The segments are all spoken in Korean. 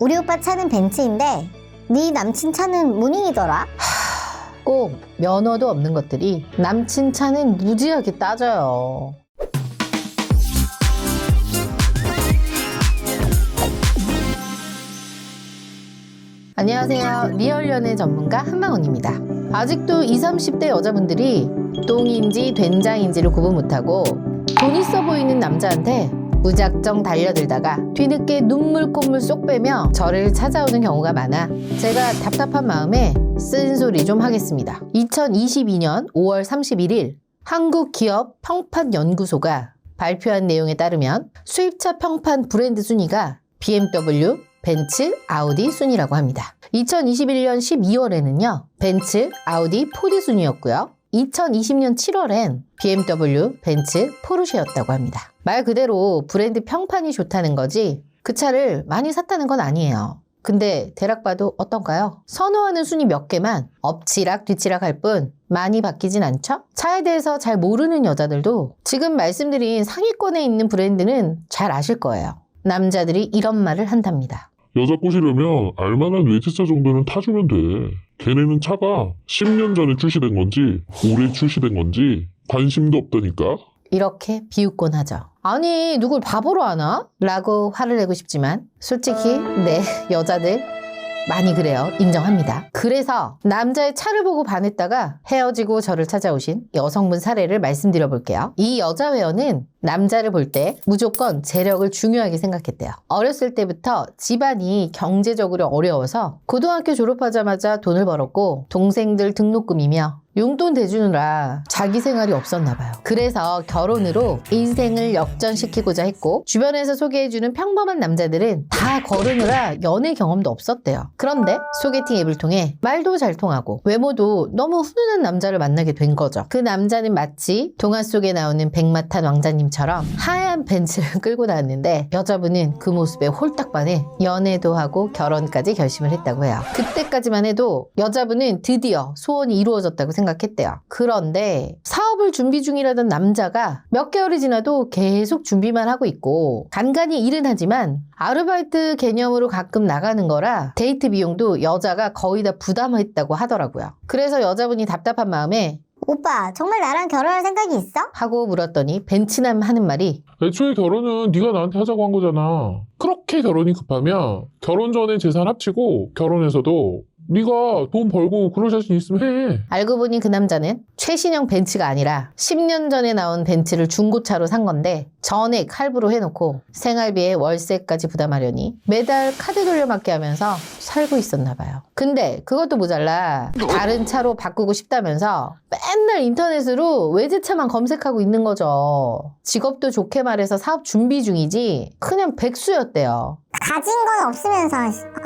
우리 오빠 차는 벤츠인데 네 남친 차는 무닝이더라. 꼭 면허도 없는 것들이 남친 차는 무지하게 따져요. 안녕하세요. 리얼 연애 전문가 한방원입니다. 아직도 20, 30대 여자분들이 똥인지 된장인지를 구분 못하고 돈 있어 보이는 남자한테 무작정 달려들다가 뒤늦게 눈물 콧물 쏙 빼며 저를 찾아오는 경우가 많아 제가 답답한 마음에 쓴소리 좀 하겠습니다. 2022년 5월 31일 한국기업 평판연구소가 발표한 내용에 따르면 수입차 평판 브랜드 순위가 BMW, 벤츠, 아우디 순위라고 합니다. 2021년 12월에는요, 벤츠, 아우디, 포디 순위였고요. 2020년 7월엔 BMW, 벤츠, 포르쉐였다고 합니다. 말 그대로 브랜드 평판이 좋다는 거지 그 차를 많이 샀다는 건 아니에요. 근데 대략 봐도 어떤가요? 선호하는 순위 몇 개만 엎치락 뒤치락 할 뿐 많이 바뀌진 않죠? 차에 대해서 잘 모르는 여자들도 지금 말씀드린 상위권에 있는 브랜드는 잘 아실 거예요. 남자들이 이런 말을 한답니다. 여자 꼬시려면 알만한 외제차 정도는 타주면 돼. 걔네는 차가 10년 전에 출시된 건지 올해 출시된 건지 관심도 없다니까. 이렇게 비웃곤 하죠. 아니, 누굴 바보로 하나? 라고 화를 내고 싶지만, 솔직히, 네, 여자들 많이 그래요. 인정합니다. 그래서 남자의 차를 보고 반했다가 헤어지고 저를 찾아오신 여성분 사례를 말씀드려 볼게요. 이 여자 회원은 남자를 볼 때 무조건 재력을 중요하게 생각했대요. 어렸을 때부터 집안이 경제적으로 어려워서 고등학교 졸업하자마자 돈을 벌었고 동생들 등록금이며 용돈 대주느라 자기 생활이 없었나 봐요. 그래서 결혼으로 인생을 역전시키고자 했고 주변에서 소개해주는 평범한 남자들은 다 거르느라 연애 경험도 없었대요. 그런데 소개팅 앱을 통해 말도 잘 통하고 외모도 너무 훈훈한 남자를 만나게 된 거죠. 그 남자는 마치 동화 속에 나오는 백마탄 왕자님처럼 하얀 벤츠를 끌고 나왔는데 여자분은 그 모습에 홀딱 반해 연애도 하고 결혼까지 결심을 했다고 해요. 그때까지만 해도 여자분은 드디어 소원이 이루어졌다고 생각했 대요. 그런데 사업을 준비 중이라던 남자가 몇 개월이 지나도 계속 준비만 하고 있고 간간히 일은 하지만 아르바이트 개념으로 가끔 나가는 거라 데이트 비용도 여자가 거의 다 부담했다고 하더라고요. 그래서 여자분이 답답한 마음에 오빠 정말 나랑 결혼할 생각이 있어? 하고 물었더니 벤츠남 하는 말이 애초에 결혼은 네가 나한테 하자고 한 거잖아. 그렇게 결혼이 급하면 결혼 전에 재산 합치고 결혼해서도 네가 돈 벌고 그럴 자신 있으면 해. 알고 보니 그 남자는 최신형 벤츠가 아니라 10년 전에 나온 벤츠를 중고차로 산 건데 전액 할부로 해놓고 생활비에 월세까지 부담하려니 매달 카드 돌려막기 하면서 살고 있었나 봐요. 근데 그것도 모자라 다른 차로 바꾸고 싶다면서 맨날 인터넷으로 외제차만 검색하고 있는 거죠. 직업도 좋게 말해서 사업 준비 중이지 그냥 백수였대요. 가진 건 없으면서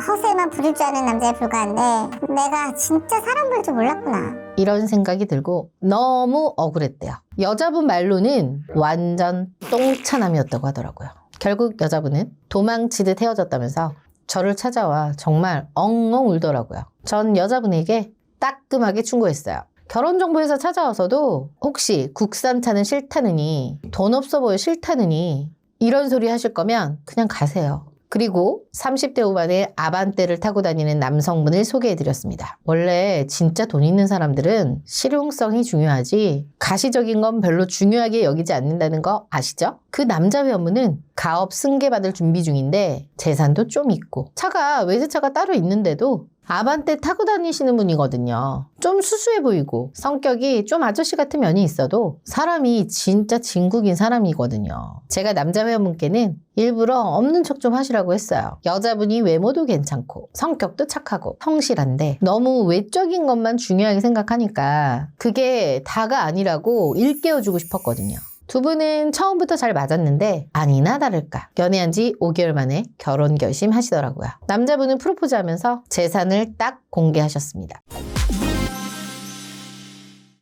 허세만 부릴 줄 아는 남자에 불과한데 내가 진짜 사람 볼 줄 몰랐구나. 이런 생각이 들고 너무 억울했대요. 여자분 말로는 완전 똥차남이었다고 하더라고요. 결국 여자분은 도망치듯 헤어졌다면서 저를 찾아와 정말 엉엉 울더라고요. 전 여자분에게 따끔하게 충고했어요. 결혼정보회사 찾아와서도 혹시 국산차는 싫다느니 돈 없어 보여 싫다느니 이런 소리 하실 거면 그냥 가세요. 그리고 30대 후반에 아반떼를 타고 다니는 남성분을 소개해드렸습니다. 원래 진짜 돈 있는 사람들은 실용성이 중요하지 가시적인 건 별로 중요하게 여기지 않는다는 거 아시죠? 그 남자 회원분은 가업 승계받을 준비 중인데 재산도 좀 있고 차가 외제차가 따로 있는데도 아반떼 타고 다니시는 분이거든요. 좀 수수해 보이고 성격이 좀 아저씨 같은 면이 있어도 사람이 진짜 진국인 사람이거든요. 제가 남자 회원분께는 일부러 없는 척 좀 하시라고 했어요. 여자분이 외모도 괜찮고 성격도 착하고 성실한데 너무 외적인 것만 중요하게 생각하니까 그게 다가 아니라고 일깨워주고 싶었거든요. 두 분은 처음부터 잘 맞았는데 아니나 다를까 연애한 지 5개월 만에 결혼 결심하시더라고요. 남자분은 프로포즈 하면서 재산을 딱 공개하셨습니다.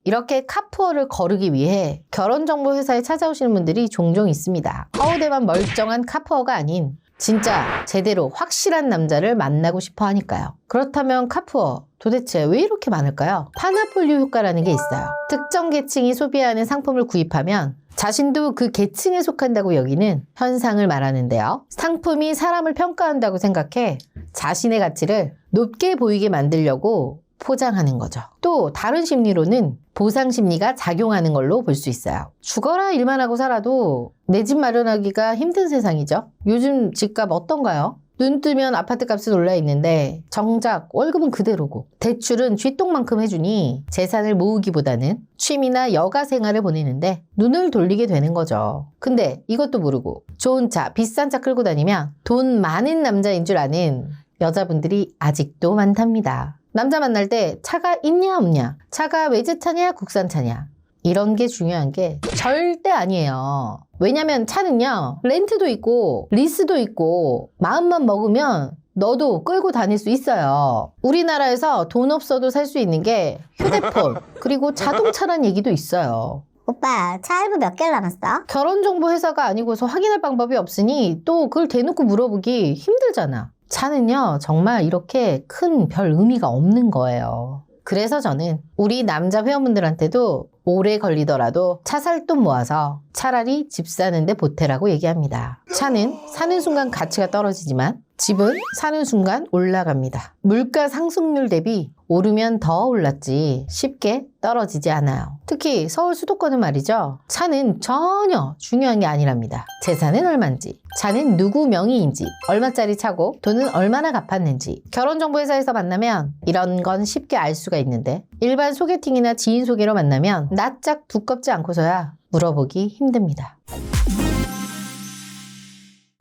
이렇게 카푸어를 거르기 위해 결혼정보회사에 찾아오시는 분들이 종종 있습니다. 허우대만 멀쩡한 카푸어가 아닌 진짜 제대로 확실한 남자를 만나고 싶어 하니까요. 그렇다면 카푸어 도대체 왜 이렇게 많을까요? 파나폴리오 효과라는 게 있어요. 특정 계층이 소비하는 상품을 구입하면 자신도 그 계층에 속한다고 여기는 현상을 말하는데요. 상품이 사람을 평가한다고 생각해 자신의 가치를 높게 보이게 만들려고 포장하는 거죠. 또 다른 심리로는 보상 심리가 작용하는 걸로 볼 수 있어요. 죽어라 일만 하고 살아도 내 집 마련하기가 힘든 세상이죠. 요즘 집값 어떤가요? 눈 뜨면 아파트 값은 올라 있는데 정작 월급은 그대로고 대출은 쥐똥만큼 해주니 재산을 모으기보다는 취미나 여가 생활을 보내는데 눈을 돌리게 되는 거죠. 근데 이것도 모르고 좋은 차, 비싼 차 끌고 다니면 돈 많은 남자인 줄 아는 여자분들이 아직도 많답니다. 남자 만날 때 차가 있냐 없냐, 차가 외제차냐 국산차냐 이런 게 중요한 게 절대 아니에요. 왜냐면 차는요, 렌트도 있고, 리스도 있고, 마음만 먹으면 너도 끌고 다닐 수 있어요. 우리나라에서 돈 없어도 살 수 있는 게 휴대폰, 그리고 자동차란 얘기도 있어요. 오빠 차 할부 몇 개를 남았어? 결혼정보회사가 아니고서 확인할 방법이 없으니 또 그걸 대놓고 물어보기 힘들잖아. 차는요, 정말 이렇게 큰 별 의미가 없는 거예요. 그래서 저는 우리 남자 회원분들한테도 오래 걸리더라도 차살돈 모아서 차라리 집 사는데 보태라고 얘기합니다. 차는 사는 순간 가치가 떨어지지만 집은 사는 순간 올라갑니다. 물가 상승률 대비 오르면 더 올랐지 쉽게 떨어지지 않아요. 특히 서울 수도권은 말이죠. 차는 전혀 중요한 게 아니랍니다. 재산은 얼마인지, 차는 누구 명의인지, 얼마짜리 차고 돈은 얼마나 갚았는지 결혼정보회사에서 만나면 이런 건 쉽게 알 수가 있는데 일반 소개팅이나 지인 소개로 만나면 낯짝 두껍지 않고서야 물어보기 힘듭니다.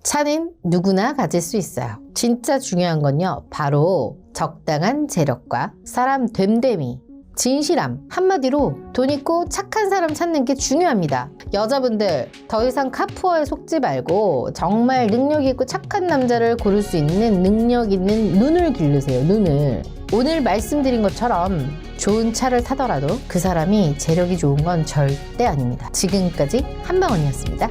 차는 누구나 가질 수 있어요. 진짜 중요한 건요, 바로 적당한 재력과 사람 됨됨이, 진실함, 한마디로 돈 있고 착한 사람 찾는 게 중요합니다. 여자분들, 더 이상 카푸어에 속지 말고 정말 능력 있고 착한 남자를 고를 수 있는 능력 있는 눈을 기르세요, 눈을. 오늘 말씀드린 것처럼 좋은 차를 타더라도 그 사람이 재력이 좋은 건 절대 아닙니다. 지금까지 한방언이었습니다.